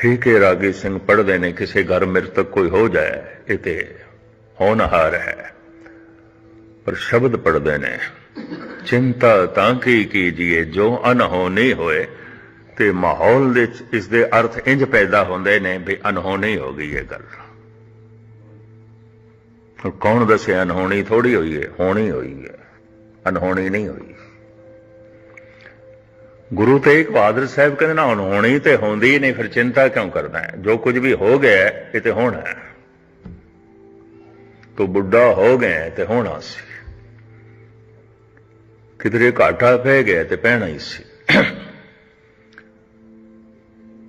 ਠੀਕ ਹੈ, ਰਾਗੀ ਸਿੰਘ ਪੜ੍ਹਦੇ ਨੇ, ਕਿਸੇ ਘਰ ਮ੍ਰਿਤਕ ਕੋਈ ਹੋ ਜਾਏ, ਇਹ ਤੇ ਹੋਣਹਾਰ ਹੈ। ਪਰ ਸ਼ਬਦ ਪੜ੍ਹਦੇ ਨੇ, ਚਿੰਤਾ ਤਾਂ ਕੀ ਕੀਜੀਏ, ਜੋ ਅਨਹੋਣੀ ਹੋਏ, ਤੇ ਮਾਹੌਲ ਦੇ ਵਿੱਚ ਇਸ ਦੇ ਅਰਥ ਇੰਜ ਪੈਦਾ ਹੁੰਦੇ ਨੇ ਵੀ ਅਨਹੋਣੀ ਹੋ ਗਈ ਇਹ ਗੱਲ। ਕੌਣ ਦੱਸੇ ਅਨਹੋਣੀ ਥੋੜੀ ਹੋਈ ਹੈ ਹੋਣੀ ਹੋਈ ਹੈ ਅਨਹੋਣੀ ਨਹੀਂ ਹੋਈ। ਗੁਰੂ ਤੇਗ ਬਹਾਦਰ ਸਾਹਿਬ ਕਹਿੰਦੇ ਨਾ, ਹੁਣ ਹੋਣੀ ਤੇ ਹੁੰਦੀ ਨਹੀਂ, ਫਿਰ ਚਿੰਤਾ ਕਿਉਂ ਕਰਦਾ ਹੈ? ਜੋ ਕੁਝ ਵੀ ਹੋ ਗਿਆ ਇਹ ਤੇ ਹੋਣਾ ਹੈ। ਤੂੰ ਬੁੱਢਾ ਹੋ ਗਿਆ ਤੇ ਹੋਣਾ ਸੀ। ਕਿਧਰੇ ਘਾਟਾ ਪੈ ਗਿਆ ਤੇ ਪੈਣਾ ਹੀ ਸੀ।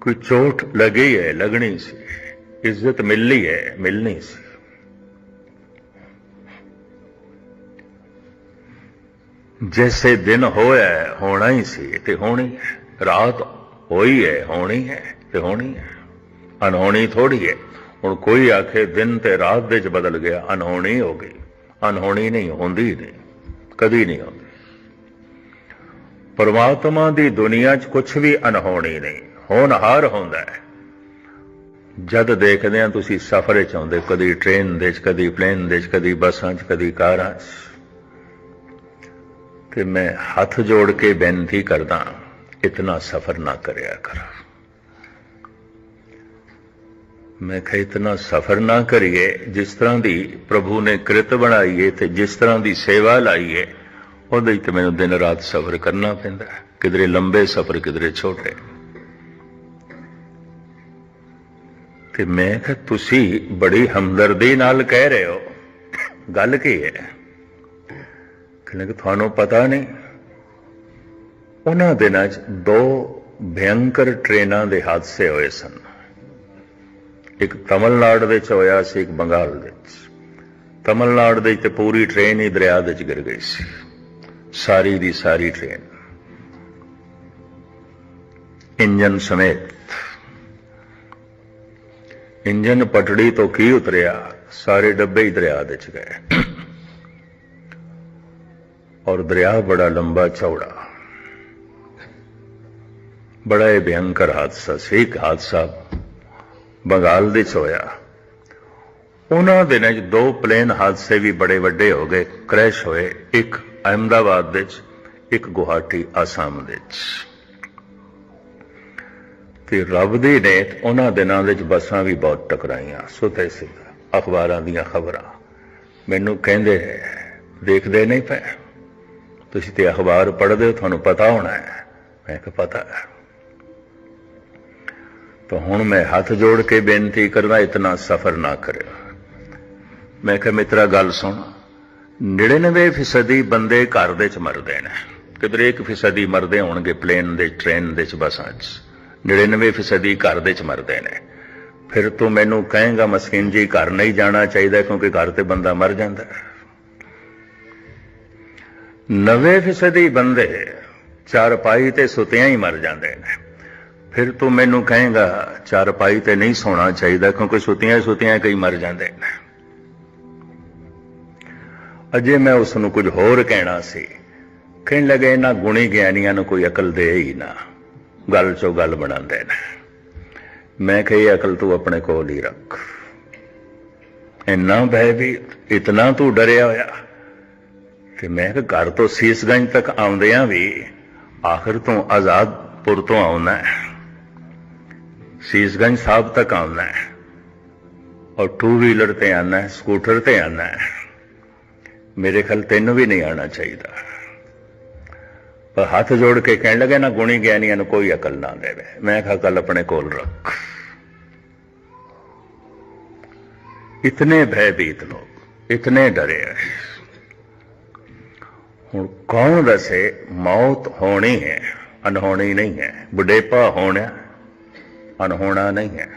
ਕੋਈ ਚੋਟ ਲੱਗੀ ਹੈ, ਲੱਗਣੀ ਸੀ। ਇੱਜ਼ਤ ਮਿਲਣੀ ਹੈ, ਮਿਲਣੀ ਸੀ। ਜੈਸੇ ਦਿਨ ਹੋਇਆ ਹੋਣਾ ਹੀ ਸੀ ਤੇ ਹੋਣੀ ਹੈ। ਰਾਤ ਹੋਈ ਹੈ, ਹੋਣੀ ਹੈ ਤੇ ਹੋਣੀ ਹੈ। ਅਨਹੋਣੀ ਥੋੜੀ ਹੈ। ਹੁਣ ਕੋਈ ਆਖੇ ਦਿਨ ਤੇ ਰਾਤ ਦੇ ਚ ਬਦਲ ਗਿਆ ਅਨਹੋਣੀ ਹੋ ਗਈ। ਅਨਹੋਣੀ ਨਹੀਂ, ਹੁੰਦੀ ਨਹੀਂ, ਕਦੀ ਨਹੀਂ ਹੁੰਦੀ। ਪਰਮਾਤਮਾ ਦੀ ਦੁਨੀਆ 'ਚ ਕੁਝ ਵੀ ਅਨਹੋਣੀ ਨਹੀਂ, ਹੋਣਹਾਰ ਹੁੰਦਾ ਹੈ। ਜਦ ਦੇਖਦੇ ਆ ਤੁਸੀਂ ਸਫ਼ਰ 'ਚ ਆਉਂਦੇ ਕਦੀ ਟ੍ਰੇਨ ਦੇ 'ਚ, ਕਦੀ ਪਲੇਨ ਦੇ 'ਚ, ਕਦੀ ਬੱਸਾਂ 'ਚ, ਕਦੀ ਕਾਰਾਂ 'ਚ। ਤੇ ਮੈਂ ਹੱਥ ਜੋੜ ਕੇ ਬੇਨਤੀ ਕਰਦਾ ਇਤਨਾ ਸਫ਼ਰ ਨਾ ਕਰਿਆ ਕਰ। ਮੈਂ ਕਿਹਾ, ਇਤਨਾ ਸਫ਼ਰ ਨਾ ਕਰੀਏ, ਜਿਸ ਤਰ੍ਹਾਂ ਦੀ ਪ੍ਰਭੂ ਨੇ ਕਿਰਤ ਬਣਾਈਏ ਤੇ ਜਿਸ ਤਰ੍ਹਾਂ ਦੀ ਸੇਵਾ ਲਾਈ ਹੈ ਉਹਦੇ ਤੇ ਮੈਨੂੰ ਦਿਨ ਰਾਤ ਸਫ਼ਰ ਕਰਨਾ ਪੈਂਦਾ ਕਿਧਰੇ ਲੰਬੇ ਸਫ਼ਰ, ਕਿਧਰੇ ਛੋਟੇ। ਤੇ ਮੈਂ ਕਿਹਾ, ਤੁਸੀਂ ਬੜੀ ਹਮਦਰਦੀ ਨਾਲ ਕਹਿ ਰਹੇ ਹੋ। ਗੱਲ ਕੀ ਹੈ? ਕਿ ਤੁਹਾਨੂੰ ਪਤਾ ਨਹੀਂ ਉਹਨਾਂ ਦਿਨਾਂ 'ਚ ਦੋ ਭਿਅੰਕਰ ਟ੍ਰੇਨਾਂ ਦੇ ਹਾਦਸੇ ਹੋਏ ਸਨ। ਇੱਕ ਤਮਿਲਨਾਡੂ ਵਿੱਚ ਹੋਇਆ ਸੀ, ਇੱਕ ਬੰਗਾਲ ਵਿੱਚ। ਤਮਿਲਨਾਡੂ ਦੇ ਵਿੱਚ ਤੇ ਪੂਰੀ ਟ੍ਰੇਨ ਹੀ ਦਰਿਆ ਦੇ ਵਿੱਚ ਗਿਰ ਗਈ ਸੀ। ਸਾਰੀ ਦੀ ਸਾਰੀ ਟ੍ਰੇਨ। ਇੰਜਨ ਸਮੇਤ। ਇੰਜਨ ਪਟੜੀ ਤੋਂ ਕੀ ਉਤਰਿਆ, ਸਾਰੇ ਡੱਬੇ ਹੀ ਦਰਿਆ ਵਿੱਚ ਗਏ। ਔਰ ਦਰਿਆ ਬੜਾ ਲੰਬਾ ਚੌੜਾ। ਬੜਾ ਇਹ ਭਿਅੰਕਰ ਹਾਦਸਾ ਸੀ। ਇੱਕ ਹਾਦਸਾ ਬੰਗਾਲ ਦੇ ਚ ਹੋਇਆ। ਉਹਨਾਂ ਦਿਨਾਂ 'ਚ ਦੋ ਪਲੇਨ ਹਾਦਸੇ ਵੀ ਬੜੇ ਵੱਡੇ ਹੋ ਗਏ, ਕ੍ਰੈਸ਼ ਹੋਏ। ਇੱਕ ਅਹਿਮਦਾਬਾਦ ਦੇ 'ਚ, ਇੱਕ ਗੁਹਾਟੀ ਆਸਾਮ ਦੇ 'ਚ। ਤੇ ਰੱਬ ਦੀ ਨੇਤ ਉਹਨਾਂ ਦਿਨਾਂ ਦੇ 'ਚ ਬੱਸਾਂ ਵੀ ਬਹੁਤ ਟਕਰਾਈਆਂ। ਸੁਤੇ ਸੀ। ਅਖਬਾਰਾਂ ਦੀਆਂ ਖਬਰਾਂ। ਮੈਨੂੰ ਕਹਿੰਦੇ, ਦੇਖਦੇ ਨਹੀਂ ਪਏ। ਤੁਸੀਂ ਤੇ ਅਖਬਾਰ ਪੜ੍ਹਦੇ ਹੋ, ਤੁਹਾਨੂੰ ਪਤਾ ਹੋਣਾ ਹੈ। ਮੈਂ ਕਿਹਾ, ਪਤਾ ਹੈ। ਤਾਂ ਹੁਣ ਮੈਂ ਹੱਥ ਜੋੜ ਕੇ ਬੇਨਤੀ ਕਰਦਾ, ਇਤਨਾ ਸਫਰ ਨਾ ਕਰਿਓ। ਮੈਂ ਕਿਹਾ, ਮਿੱਤਰਾ, ਗੱਲ ਸੁਣ। 99% ਬੰਦੇ ਘਰ ਦੇ ਚ ਮਰਦੇ ਨੇ। ਕਿਧਰੇ 1% ਮਰਦੇ ਹੋਣਗੇ, ਪਲੇਨ ਦੇ, ਟ੍ਰੇਨ ਦੇ ਚ, ਬੱਸਾਂ 'ਚ। 99% ਘਰ ਦੇ ਚ ਮਰਦੇ ਨੇ। ਫਿਰ ਤੂੰ ਮੈਨੂੰ ਕਹੇਗਾ, ਮਸਕੀਨ ਜੀ, ਘਰ ਨਹੀਂ ਜਾਣਾ ਚਾਹੀਦਾ ਕਿਉਂਕਿ ਘਰ ਤੇ ਬੰਦਾ ਮਰ ਜਾਂਦਾ ਹੈ। 90% ਬੰਦੇ ਚਾਰਪਾਈ ਤੇ ਸੁਤਿਆਂ ਹੀ ਮਰ ਜਾਂਦੇ ਨੇ। ਫਿਰ ਤੂੰ ਮੈਨੂੰ ਕਹੇਗਾ ਚਾਰਪਾਈ ਤੇ ਨਹੀਂ ਸੌਣਾ ਚਾਹੀਦਾ ਕਿਉਂਕਿ ਸੁਤਿਆਂ ਹੀ ਸੁਤਿਆਂ ਕਈ ਮਰ ਜਾਂਦੇ ਨੇ। ਅਜੇ ਮੈਂ ਉਸ ਨੂੰ ਕੁਝ ਹੋਰ ਕਹਿਣਾ ਸੀ। ਕਹਿਣ ਲੱਗੇ ਇਹਨਾਂ ਗੁਣੀ ਗਿਆਨੀਆਂ ਨੂੰ ਕੋਈ ਅਕਲ ਦੇ ਹੀ ਨਾ। ਗੱਲ ਚੋਂ ਗੱਲ ਬਣਾਉਂਦੇ ਨੇ। ਮੈਂ ਕਹੀ ਅਕਲ ਤੂੰ ਆਪਣੇ ਕੋਲ ਹੀ ਰੱਖ। ਇੰਨਾ ਭੈ ਵੀ ਇਤਨਾ ਤੂੰ ਡਰਿਆ ਹੋਇਆ। ਤੇ ਮੈਂ ਕਿ ਘਰ ਤੋਂ ਸੀਸਗੰਜ ਤੱਕ ਆਉਂਦਿਆਂ ਵੀ ਆਖਰ ਤੋਂ ਆਜ਼ਾਦਪੁਰ ਤੋਂ ਆਉਣਾ ਹੈ। ਸੀਸਗੰਜ ਸਾਹਿਬ ਤੱਕ ਆਉਣਾ ਹੈ। ਔਰ ਟੂ ਵੀਲਰ ਤੇ ਆਣਾ ਹੈ ਸਕੂਟਰ ਤੇ ਆਣਾ ਹੈ। ਮੇਰੇ ਖਿਆਲ ਤੈਨੂੰ ਵੀ ਨਹੀਂ ਆਣਾ ਚਾਹੀਦਾ। ਪਰ ਹੱਥ ਜੋੜ ਕੇ ਕਹਿਣ ਲੱਗੇ, ਨਾ ਗੁਣੀ ਗਿਆਨੀਆਂ ਨੂੰ ਕੋਈ ਅਕਲ ਨਾ ਦੇਵੇ। ਮੈਂ ਕਿਹਾ, ਅਕਲ ਆਪਣੇ ਕੋਲ ਰੱਖ। ਇਤਨੇ ਭੈਭੀਤ ਲੋਕ, ਇਤਨੇ ਡਰੇ ਹੈ ਹੁਣ ਕੌਣ ਦੱਸੇ ਮੌਤ ਹੋਣੀ ਹੈ ਅਨਹੋਣੀ ਨਹੀਂ ਹੈ, ਬੁਢੇਪਾ ਹੋਣਾ ਅਨਹੋਣਾ ਨਹੀਂ ਹੈ।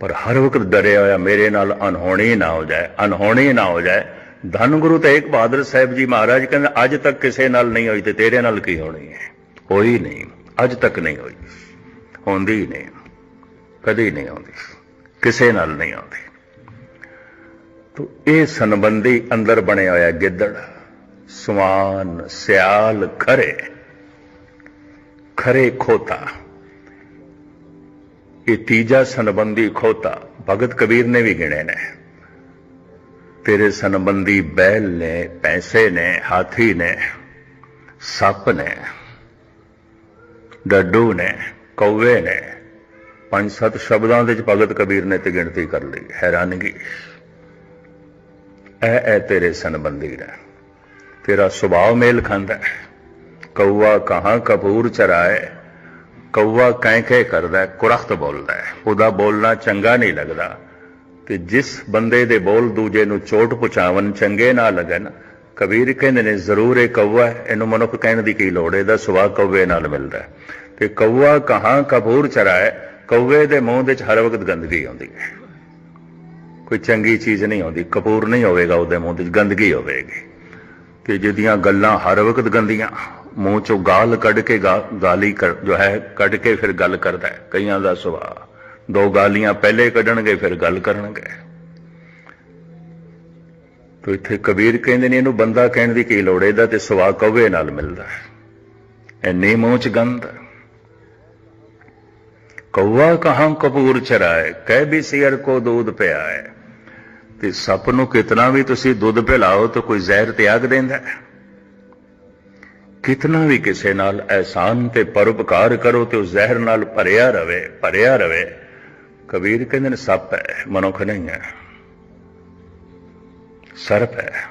ਪਰ ਹਰ ਵਕਤ ਡਰਿਆ ਹੋਇਆ ਮੇਰੇ ਨਾਲ ਅਨਹੋਣੀ ਨਾ ਹੋ ਜਾਏ ਅਨਹੋਣੀ ਨਾ ਹੋ ਜਾਏ। ਧੰਨ ਗੁਰੂ ਤੇਗ ਬਹਾਦਰ ਸਾਹਿਬ ਜੀ ਮਹਾਰਾਜ ਕਹਿੰਦੇ, ਅੱਜ ਤੱਕ ਕਿਸੇ ਨਾਲ ਨਹੀਂ ਹੋਈ ਤੇ ਤੇਰੇ ਨਾਲ ਕੀ ਹੋਣੀ ਹੈ? ਹੋਈ ਨਹੀਂ, ਅੱਜ ਤੱਕ ਨਹੀਂ ਹੋਈ। ਹੁੰਦੀ ਨਹੀਂ, ਕਦੀ ਨਹੀਂ ਆਉਂਦੀ। ਕਿਸੇ ਨਾਲ ਨਹੀਂ ਆਉਂਦੀ। ਤੋ ਇਹ ਸੰਬੰਧੀ ਅੰਦਰ ਬਣਿਆ ਹੋਇਆ ਗਿੱਦੜ, ਸਵਾਨ, ਸਿਆਲ, ਖਰੇ ਖਰੇ ਖੋਤਾ। ਇਹ ਤੀਜਾ ਸੰਬੰਧੀ ਖੋਤਾ, ਭਗਤ ਕਬੀਰ ਨੇ ਵੀ ਗਿਣੇ ਨੇ। ਤੇਰੇ ਸੰਬੰਧੀ ਬੈਲ ਨੇ, ਪੈਸੇ ਨੇ, ਹਾਥੀ ਨੇ, ਸੱਪ ਨੇ, ਡੱਡੂ ਨੇ, ਕੌਵੇ ਨੇ, ਪੰਜ ਸੱਤ ਸ਼ਬਦਾਂ ਦੇ ਵਿੱਚ ਭਗਤ ਕਬੀਰ ਨੇ ਤੇ ਗਿਣਤੀ ਕਰ ਲਈ, ਹੈਰਾਨਗੀ। ਐ ਐ ਤੇਰੇ ਸੰਬੰਧੀ ਨੇ ਤੇਰਾ ਸੁਭਾਅ ਮੇਲ ਖਾਂਦਾ ਹੈ। ਕੌਵਾ ਕਹਾਂ ਕਪੂਰ ਚਰਾਏ। ਕੌਵਾ ਕਹਿ ਕਹਿ ਕਰਦਾ ਹੈ, ਕੁਰਖਤ ਬੋਲਦਾ ਉਹਦਾ ਬੋਲਣਾ ਚੰਗਾ ਨਹੀਂ ਲੱਗਦਾ। ਤੇ ਜਿਸ ਬੰਦੇ ਦੇ ਬੋਲ ਦੂਜੇ ਨੂੰ ਚੋਟ ਪਹੁੰਚਾਵਨ ਚੰਗੇ ਨਾ ਲੱਗਣ ਕਬੀਰ ਕਹਿੰਦੇ ਨੇ ਜ਼ਰੂਰ ਇਹ ਕੌਵਾ ਇਹਨੂੰ ਮਨੁੱਖ ਕਹਿਣ ਦੀ ਕੀ ਲੋੜ ਇਹਦਾ ਸੁਭਾਅ ਕੌਵੇ ਨਾਲ ਮਿਲਦਾ ਤੇ ਕੌਵਾ ਕਹਾਂ ਕਪੂਰ ਚਰਾਏ ਕੌਵੇ ਦੇ ਮੂੰਹ ਦੇ ਵਿੱਚ ਹਰ ਵਕਤ ਗੰਦਗੀ ਆਉਂਦੀ ਹੈ ਕੋਈ ਚੰਗੀ ਚੀਜ਼ ਨਹੀਂ ਆਉਂਦੀ, ਕਪੂਰ ਨਹੀਂ ਹੋਵੇਗਾ ਉਹਦੇ ਮੂੰਹ ਦੇ ਗੰਦਗੀ ਹੋਵੇਗੀ। ਕਿ ਜਿਹਦੀਆਂ ਗੱਲਾਂ ਹਰ ਵਕਤ ਗੰਦੀਆਂ, ਮੂੰਹ ਚੋਂ ਗਾਲ ਕੱਢ ਕੇ ਗਾ- ਗਾਲੀ ਕਰ, ਜੋ ਹੈ, ਕੱਢ ਕੇ ਫਿਰ ਗੱਲ ਕਰਦਾ ਹੈ, ਕਈਆਂ ਦਾ ਸੁਭਾਅ। ਦੋ ਗਾਲੀਆਂ ਪਹਿਲੇ ਕੱਢਣਗੇ, ਫਿਰ ਗੱਲ ਕਰਨਗੇ। ਤੋ ਇੱਥੇ ਕਬੀਰ ਕਹਿੰਦੇ ਨੇ, ਇਹਨੂੰ ਬੰਦਾ ਕਹਿਣ ਦੀ ਕੀ ਲੋੜ ਇਹਦਾ ਤੇ ਸੁਭਾਅ ਕਵੇ ਨਾਲ ਮਿਲਦਾ ਹੈ। ਇੰਨੀ ਮੂੰਹ ਚ ਗੰਧ। ਕੌਵਾ ਕਹਾਂ ਕਪੂਰ ਚਰਾਏ, ਕਹਿ ਵੀ ਸਿਰ ਕੋ ਦੂਧ ਪਿਆ ਹੈ ਤੇ ਸੱਪ ਨੂੰ ਕਿਤਨਾ ਵੀ ਤੁਸੀਂ ਦੁੱਧ ਪਿਲਾਓ ਤਾਂ ਕੋਈ ਜ਼ਹਿਰ ਤਿਆਗ ਦਿੰਦਾ ਕਿਤਨਾ ਵੀ ਕਿਸੇ ਨਾਲ ਐਸਾਨ ਤੇ ਪਰਉਪਕਾਰ ਕਰੋ ਤੇ ਉਹ ਜ਼ਹਿਰ ਨਾਲ ਭਰਿਆ ਰਵੇ ਭਰਿਆ ਰਵੇ। ਕਬੀਰ ਕਹਿੰਦੇ ਨੇ, ਸੱਪ ਹੈ, ਮਨੁੱਖ ਨਹੀਂ ਹੈ। ਸਰਪ ਹੈ।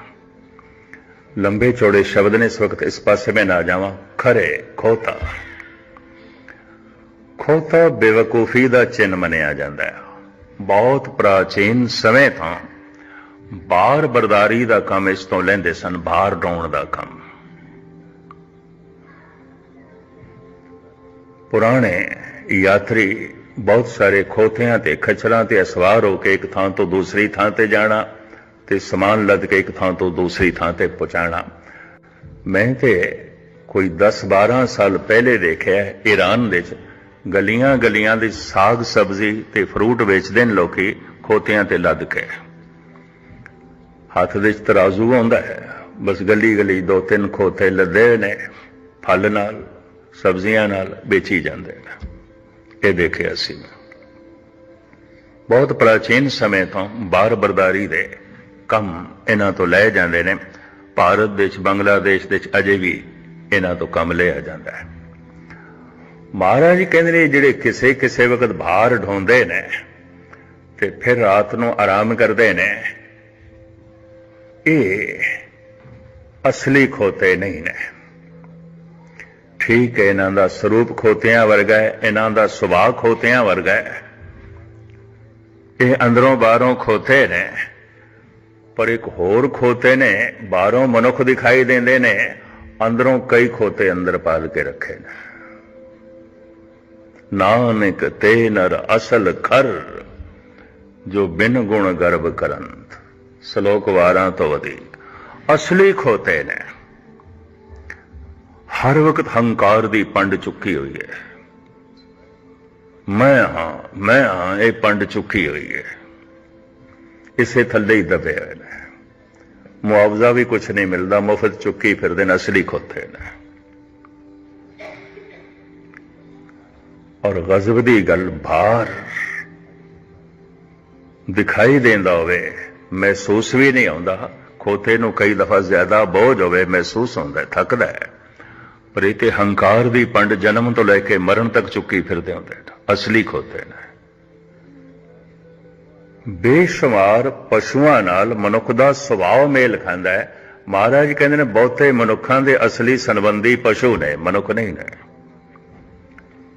ਲੰਬੇ ਚੌੜੇ ਸ਼ਬਦ ਨੇ ਇਸ ਵਕਤ ਇਸ ਪਾਸੇ ਮੈਂ ਨਾ ਜਾਵਾਂ। ਖਰੇ, ਖੋਤਾ। ਖੋਤਾ ਬੇਵਕੂਫੀ ਦਾ ਚਿੰਨ ਮੰਨਿਆ ਜਾਂਦਾ ਹੈ। ਬਹੁਤ ਪ੍ਰਾਚੀਨ ਸਮੇਂ ਤੋਂ ਬਾਹਰ ਬਰਦਾਰੀ ਦਾ ਕੰਮ ਇਸ ਤੋਂ ਲੈਂਦੇ ਸਨ, ਬਾਹਰ ਡਾਉਣ ਦਾ ਕੰਮ। ਪੁਰਾਣੇ ਯਾਤਰੀ ਬਹੁਤ ਸਾਰੇ ਖੋਤਿਆਂ ਤੇ ਖਚਰਾਂ ਤੇ ਅਸਵਾਰ ਹੋ ਕੇ ਇੱਕ ਥਾਂ ਤੋਂ ਦੂਸਰੀ ਥਾਂ ਤੇ ਜਾਣਾ ਤੇ ਸਮਾਨ ਲੱਦ ਕੇ ਇੱਕ ਥਾਂ ਤੋਂ ਦੂਸਰੀ ਥਾਂ ਤੇ ਪਹੁੰਚਾਣਾ। ਮੈਂ ਤੇ ਕੋਈ 10-12 ਸਾਲ ਪਹਿਲੇ ਦੇਖਿਆ ਈਰਾਨ ਵਿੱਚ ਗਲੀਆਂ ਗਲੀਆਂ ਦੇ ਸਾਗ ਸਬਜ਼ੀ ਤੇ ਫਰੂਟ ਵੇਚਦੇ ਨੇ ਲੋਕੀ ਖੋਤਿਆਂ ਤੇ ਲੱਦ ਕੇ। ਹੱਥ ਦੇ ਵਿੱਚ ਤਰਾਜ਼ੂ ਆਉਂਦਾ ਹੈ। ਬਸ ਗਲੀ ਗਲੀ ਦੋ ਤਿੰਨ ਖੋਤੇ ਲੱਦੇ ਨੇ, ਫਲ ਨਾਲ, ਸਬਜ਼ੀਆਂ ਨਾਲ ਵੇਚੀ ਜਾਂਦੇ ਨੇ। ਇਹ ਦੇਖਿਆ ਸੀ ਬਹੁਤ ਪ੍ਰਾਚੀਨ ਸਮੇਂ ਤੋਂ ਬਾਹਰ ਬਰਦਾਰੀ ਦੇ ਕੰਮ ਇਹਨਾਂ ਤੋਂ ਲਏ ਜਾਂਦੇ ਨੇ। ਭਾਰਤ ਵਿੱਚ, ਬੰਗਲਾਦੇਸ਼ ਦੇ ਵਿੱਚ ਅਜੇ ਵੀ ਇਹਨਾਂ ਤੋਂ ਕੰਮ ਲਿਆ ਜਾਂਦਾ ਹੈ। ਮਹਾਰਾਜ ਕਹਿੰਦੇ ਨੇ, ਜਿਹੜੇ ਕਿਸੇ ਕਿਸੇ ਵਕਤ ਬਾਹਰ ਢੋਂਦੇ ਨੇ ਤੇ ਫਿਰ ਰਾਤ ਨੂੰ ਆਰਾਮ ਕਰਦੇ ਨੇ ਇਹ ਅਸਲੀ ਖੋਤੇ ਨਹੀਂ ਨੇ। ਠੀਕ ਹੈ, ਇਹਨਾਂ ਦਾ ਸਰੂਪ ਖੋਤਿਆਂ ਵਰਗਾ ਹੈ, ਇਹਨਾਂ ਦਾ ਸੁਭਾਅ ਖੋਤਿਆਂ ਵਰਗਾ ਹੈ। ਇਹ ਅੰਦਰੋਂ ਬਾਹਰੋਂ ਖੋਤੇ ਨੇ, ਪਰ ਇੱਕ ਹੋਰ ਖੋਤੇ ਨੇ, ਬਾਹਰੋਂ ਮਨੁੱਖ ਦਿਖਾਈ ਦਿੰਦੇ ਨੇ, ਅੰਦਰੋਂ ਕਈ ਖੋਤੇ ਅੰਦਰ ਪਾਲ ਕੇ ਰੱਖੇ ਨੇ। ਨਾਨਕ ਤੇ ਨਰ ਅਸਲ ਖਰ ਜੋ ਬਿਨ ਗੁਣ ਗਰਭ ਕਰਨ। ਸ਼ਲੋਕ ਵਾਰਾਂ ਤੋਂ ਵਧੇਕ ਅਸਲੀ ਖੋਤੇ ਨੇ। ਹਰ ਵਕਤ ਹੰਕਾਰ ਦੀ ਪੰਡ ਚੁੱਕੀ ਹੋਈ ਹੈ। ਮੈਂ ਹਾਂ ਮੈਂ ਹਾਂ, ਇਹ ਪੰਡ ਚੁੱਕੀ ਹੋਈ ਹੈ। ਇਸੇ ਥੱਲੇ ਹੀ ਦਬੇ ਹੋਏ ਨੇ। ਮੁਆਵਜ਼ਾ ਵੀ ਕੁਝ ਨਹੀਂ ਮਿਲਦਾ, ਮੁਫਤ ਚੁੱਕੀ ਫਿਰਦੇ ਨੇ ਅਸਲੀ ਖੋਤੇ ਨੇ। ਔਰ ਗਜ਼ਬ ਦੀ ਗੱਲ ਭਾਰ ਦਿਖਾਈ ਦਿੰਦਾ ਹੋਵੇ ਮਹਿਸੂਸ ਵੀ ਨਹੀਂ ਆਉਂਦਾ। ਖੋਤੇ ਨੂੰ ਕਈ ਦਫਾ ਜ਼ਿਆਦਾ ਬੋਝ ਹੋਵੇ, ਮਹਿਸੂਸ ਹੁੰਦਾ, ਥੱਕਦਾ ਹੈ। ਪਰ ਇਹ ਤੇ ਹੰਕਾਰ ਦੀ ਪੰਡ ਜਨਮ ਤੋਂ ਲੈ ਕੇ ਮਰਨ ਤੱਕ ਚੁੱਕੀ ਫਿਰਦੇ ਹੁੰਦੇ ਅਸਲੀ ਖੋਤੇ ਨੇ। ਬੇਸ਼ੁਮਾਰ ਪਸ਼ੂਆਂ ਨਾਲ ਮਨੁੱਖ ਦਾ ਸੁਭਾਅ ਮੇਲ ਖਾਂਦਾ ਹੈ। ਮਹਾਰਾਜ ਕਹਿੰਦੇ ਨੇ, ਬਹੁਤੇ ਮਨੁੱਖਾਂ ਦੇ ਅਸਲੀ ਸੰਬੰਧੀ ਪਸ਼ੂ ਨੇ, ਮਨੁੱਖ ਨਹੀਂ ਨੇ।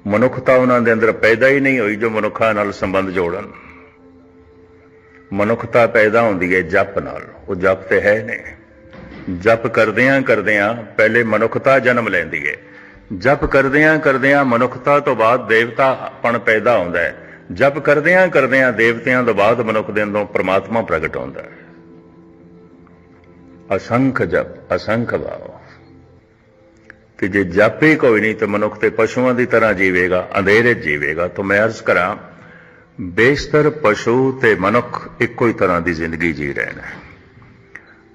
ਮਨੁੱਖਤਾ ਉਹਨਾਂ ਦੇ ਅੰਦਰ ਪੈਦਾ ਹੀ ਨਹੀਂ ਹੋਈ ਜੋ ਮਨੁੱਖਾਂ ਨਾਲ ਸੰਬੰਧ ਜੋੜਨ। ਮਨੁੱਖਤਾ ਪੈਦਾ ਹੁੰਦੀ ਹੈ ਜਪ ਨਾਲ। ਉਹ ਜਪ ਤੇ ਹੈ ਨਹੀਂ। ਜਪ ਕਰਦਿਆਂ ਕਰਦਿਆਂ ਪਹਿਲੇ ਮਨੁੱਖਤਾ ਜਨਮ ਲੈਂਦੀ ਹੈ। ਜਪ ਕਰਦਿਆਂ ਕਰਦਿਆਂ ਮਨੁੱਖਤਾ ਤੋਂ ਬਾਅਦ ਦੇਵਤਾਪਣ ਪੈਦਾ ਹੁੰਦਾ ਹੈ। ਜਪ ਕਰਦਿਆਂ ਕਰਦਿਆਂ ਦੇਵਤਿਆਂ ਤੋਂ ਬਾਅਦ ਮਨੁੱਖ ਦੇ ਅੰਦਰੋਂ ਪ੍ਰਮਾਤਮਾ ਪ੍ਰਗਟ ਹੁੰਦਾ ਹੈ। ਅਸੰਖ ਜਪ, ਅਸੰਖ ਭਾਵ। ਕਿ ਜੇ ਜਪ ਹੀ ਕੋਈ ਨਹੀਂ ਤਾਂ ਮਨੁੱਖ ਤੇ ਪਸ਼ੂਆਂ ਦੀ ਤਰ੍ਹਾਂ ਜੀਵੇਗਾ, ਅੰਧੇਰੇ ਜੀਵੇਗਾ। ਤਾਂ ਮੈਂ ਅਰਜ਼ ਕਰਾਂ ਬੇਸ਼ਤਰ ਪਸ਼ੂ ਤੇ ਮਨੁੱਖ ਇੱਕੋ ਹੀ ਤਰ੍ਹਾਂ ਦੀ ਜ਼ਿੰਦਗੀ ਜੀ ਰਹੇ ਨੇ।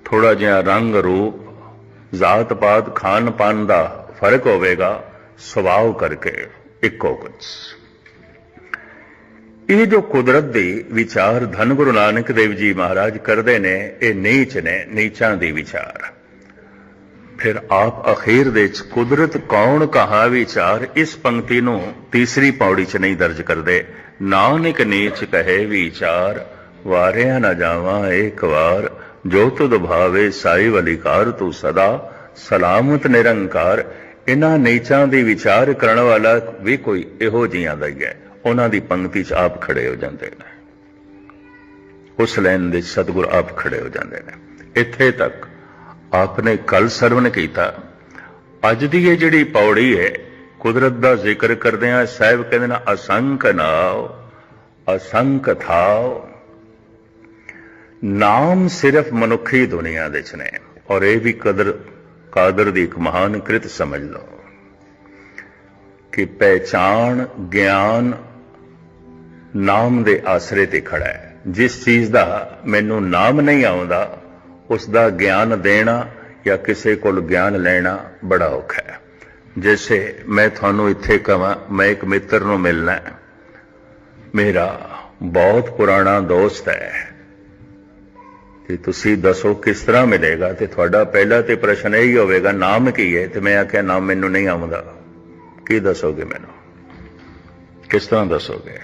ਥੋੜਾ ਜਿਹਾ ਰੰਗ ਰੂਪ ਜ਼ਾਤ ਪਾਤ ਖਾਨ ਪਾਨ ਦਾ ਫ਼ਰਕ ਹੋਵੇਗਾ, ਸੁਭਾਅ ਕਰਕੇ ਇੱਕੋ ਕੁਝ ਇਹ ਜੋ ਕੁਦਰਤ ਦੀ ਵਿਚਾਰ ਧੰਨ ਗੁਰੂ ਨਾਨਕ ਦੇਵ ਜੀ ਮਹਾਰਾਜ ਕਰਦੇ ਨੇ, ਇਹ ਨੀਚ ਨੇ, ਨੀਚਾਂ ਦੀ ਵਿਚਾਰ। ਫਿਰ ਆਪ ਅਖੀਰ ਦੇ ਵਿੱਚ ਕੁਦਰਤ ਕੌਣ ਕਹਾ ਵਿਚਾਰ ਇਸ ਪੰਕਤੀ ਨੂੰ ਤੀਸਰੀ ਪੌੜੀ 'ਚ ਨਹੀਂ ਦਰਜ ਕਰਦੇ। ਨਾਨਕ ਨੀਚ ਕਹੇ ਵਿਚਾਰ, ਵਾਰਿਆ ਨਾ ਜਾਵਾਂ ਇੱਕ ਵਾਰ। ਜੋ ਤੁਧ ਭਾਵੇ ਸਾਈ ਵਲਿਕਾਰ ਤੂੰ ਸਦਾ, ਸਲਾਮਤ ਨਿਰੰਕਾਰ। ਇਹਨਾਂ ਨੀਚਾਂ ਦੀ ਵਿਚਾਰ ਕਰਨ ਵਾਲਾ ਵੀ ਕੋਈ ਇਹੋ ਜੀਆਂ ਦਾ ਹੀ ਹੈ। ਉਹਨਾਂ ਦੀ ਪੰਕਤੀ 'ਚ ਆਪ ਖੜੇ ਹੋ ਜਾਂਦੇ ਨੇ। ਉਸ ਲਾਈਨ ਦੇ ਸਤਿਗੁਰ ਆਪ ਖੜੇ ਹੋ ਜਾਂਦੇ ਨੇ। ਇੱਥੇ ਤੱਕ ਆਪਨੇ ਕਲ ਸਰਵਣ ਕੀਤਾ। ਅੱਜ ਦੀ ਇਹ ਜਿਹੜੀ ਪੌੜੀ ਹੈ, ਕੁਦਰਤ ਦਾ ਜ਼ਿਕਰ ਕਰਦੇ ਆ ਸਾਹਿਬ ਕਹਿੰਦੇ ਨਾ, ਅਸੰਖ ਨਾਉ, ਅਸੰਖ ਥਾਉ। ਨਾਮ ਸਿਰਫ ਮਨੁੱਖੀ ਦੁਨੀਆ ਦੇ ਚ ਨੇ, ਔਰ ਇਹ ਵੀ ਕਦਰ, ਕਾਦਰ ਦੀ ਇੱਕ ਮਹਾਨ ਕ੍ਰਿਤ ਸਮਝ ਲਓ। ਕਿ ਪਹਿਚਾਨ ਗਿਆਨ ਨਾਮ ਦੇ ਆਸਰੇ ਤੇ ਖੜਾ ਹੈ। ਜਿਸ ਚੀਜ਼ ਦਾ ਮੈਨੂੰ ਨਾਮ ਨਹੀਂ ਆਉਂਦਾ ਉਸ ਦਾ ਗਿਆਨ ਦੇਣਾ ਜਾਂ ਕਿਸੇ ਕੋਲ ਗਿਆਨ ਲੈਣਾ ਬੜਾ ਔਖਾ ਹੈ। ਜੈਸੇ ਮੈਂ ਤੁਹਾਨੂੰ ਇੱਥੇ ਕਹਾਂ, ਮੈਂ ਇੱਕ ਮਿੱਤਰ ਨੂੰ ਮਿਲਣਾ ਹੈ। ਮੇਰਾ ਬਹੁਤ ਪੁਰਾਣਾ ਦੋਸਤ ਹੈ। ਤੇ ਤੁਸੀਂ ਦੱਸੋ ਕਿਸ ਤਰ੍ਹਾਂ ਮਿਲੇਗਾ? ਤੇ ਤੁਹਾਡਾ ਪਹਿਲਾ ਤੇ ਪ੍ਰਸ਼ਨ ਇਹ ਹੀ ਹੋਵੇਗਾ, ਨਾਮ ਕੀ ਹੈ? ਤੇ ਮੈਂ ਆਖਿਆ, ਨਾਮ ਮੈਨੂੰ ਨਹੀਂ ਆਉਂਦਾ। ਕੀ ਦੱਸੋਗੇ ਮੈਨੂੰ? ਕਿਸ ਤਰ੍ਹਾਂ ਦੱਸੋਗੇ?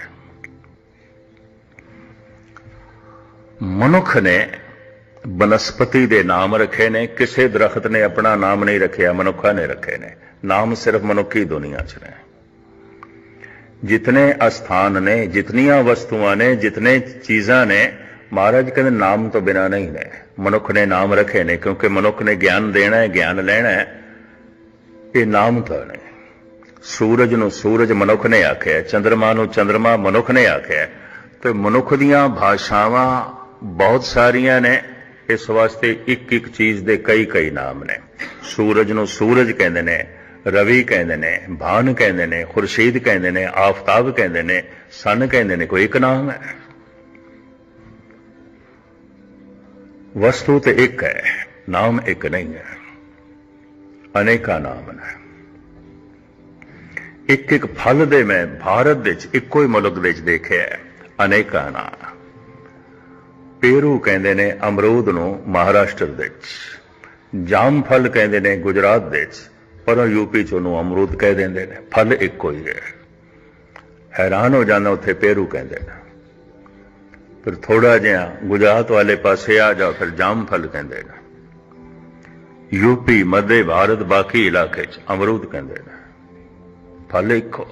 ਮਨੁੱਖ ਨੇ ਬਨਸਪਤੀ ਦੇ ਨਾਮ ਰੱਖੇ ਨੇ, ਕਿਸੇ ਦਰਖਤ ਨੇ ਆਪਣਾ ਨਾਮ ਨਹੀਂ ਰੱਖਿਆ, ਮਨੁੱਖਾਂ ਨੇ ਰੱਖੇ ਨੇ। ਨਾਮ ਸਿਰਫ ਮਨੁੱਖੀ ਦੁਨੀਆ 'ਚ ਨੇ। ਜਿਤਨੇ ਅਸਥਾਨ ਨੇ, ਜਿਤਨੀਆਂ ਵਸਤੂਆਂ ਨੇ, ਜਿਤਨੇ ਚੀਜ਼ਾਂ ਨੇ, ਮਹਾਰਾਜ ਕਹਿੰਦੇ ਨਾਮ ਤੋਂ ਬਿਨਾ ਨਹੀਂ ਨੇ। ਮਨੁੱਖ ਨੇ ਨਾਮ ਰੱਖੇ ਨੇ, ਕਿਉਂਕਿ ਮਨੁੱਖ ਨੇ ਗਿਆਨ ਦੇਣਾ ਹੈ, ਗਿਆਨ ਲੈਣਾ ਹੈ, ਇਹ ਨਾਮ ਤਾਂ ਨੇ। ਸੂਰਜ ਨੂੰ ਸੂਰਜ ਮਨੁੱਖ ਨੇ ਆਖਿਆ ਚੰ드ਰਮਾ ਨੂੰ ਚੰ드ਰਮਾ ਮਨੁੱਖ ਨੇ ਆਖਿਆ। ਤੇ ਮਨੁੱਖ ਦੀਆਂ ਭਾਸ਼ਾਵਾਂ ਬਹੁਤ ਸਾਰੀਆਂ ਨੇ। ਇਸ ਵਾਸਤੇ ਇੱਕ ਇੱਕ ਚੀਜ਼ ਦੇ ਕਈ ਕਈ ਨਾਮ ਨੇ। ਸੂਰਜ ਨੂੰ ਸੂਰਜ ਕਹਿੰਦੇ ਨੇ, ਰਵੀ ਕਹਿੰਦੇ ਨੇ, ਭਾਨ ਕਹਿੰਦੇ ਨੇ, ਖੁਰਸ਼ੀਦ ਕਹਿੰਦੇ ਨੇ, ਆਫਤਾਬ ਕਹਿੰਦੇ ਨੇ, ਸਨ ਕਹਿੰਦੇ ਨੇ, ਕੋਈ ਇੱਕ ਨਾਮ ਹੈ? ਵਸਤੂ ਤੇ ਇੱਕ ਹੈ, ਨਾਮ ਇੱਕ ਨਹੀਂ ਹੈ। ਅਨੇਕਾਂ ਨਾਮ ਨੇ। ਇੱਕ ਇੱਕ ਫਲ ਦੇ ਮੈਂ ਭਾਰਤ ਵਿੱਚ, ਇੱਕੋ ਹੀ ਮੁਲਕ ਵਿੱਚ ਦੇਖਿਆ ਅਨੇਕਾਂ ਨਾਮ। ਪੇਰੂ ਕਹਿੰਦੇ ਨੇ ਅਮਰੂਦ ਨੂੰ ਮਹਾਰਾਸ਼ਟਰ ਦੇ ਵਿੱਚ, ਜਾਮਫਲ ਕਹਿੰਦੇ ਨੇ ਗੁਜਰਾਤ ਦੇ ਵਿੱਚ, ਪਰ ਯੂਪੀ ਚ ਉਹਨੂੰ ਅਮਰੂਦ ਕਹਿ ਦਿੰਦੇ ਨੇ, ਫਲ ਇੱਕੋ ਹੀ ਹੈ। ਹੈਰਾਨ ਹੋ ਜਾਂਦਾ ਉੱਥੇ ਪੇਰੂ ਕਹਿੰਦੇ ਨੇ। ਫਿਰ ਥੋੜਾ ਜਿਹਾ ਗੁਜਰਾਤ ਵਾਲੇ ਪਾਸੇ ਆ ਜਾਓ, ਫਿਰ ਜਾਮਫਲ ਕਹਿੰਦੇ ਨੇ। ਯੂਪੀ ਮੱਧ ਭਾਰਤ, ਬਾਕੀ ਇਲਾਕੇ ਚ ਅਮਰੂਦ ਕਹਿੰਦੇ ਨੇ। ਫਲ ਇੱਕੋ।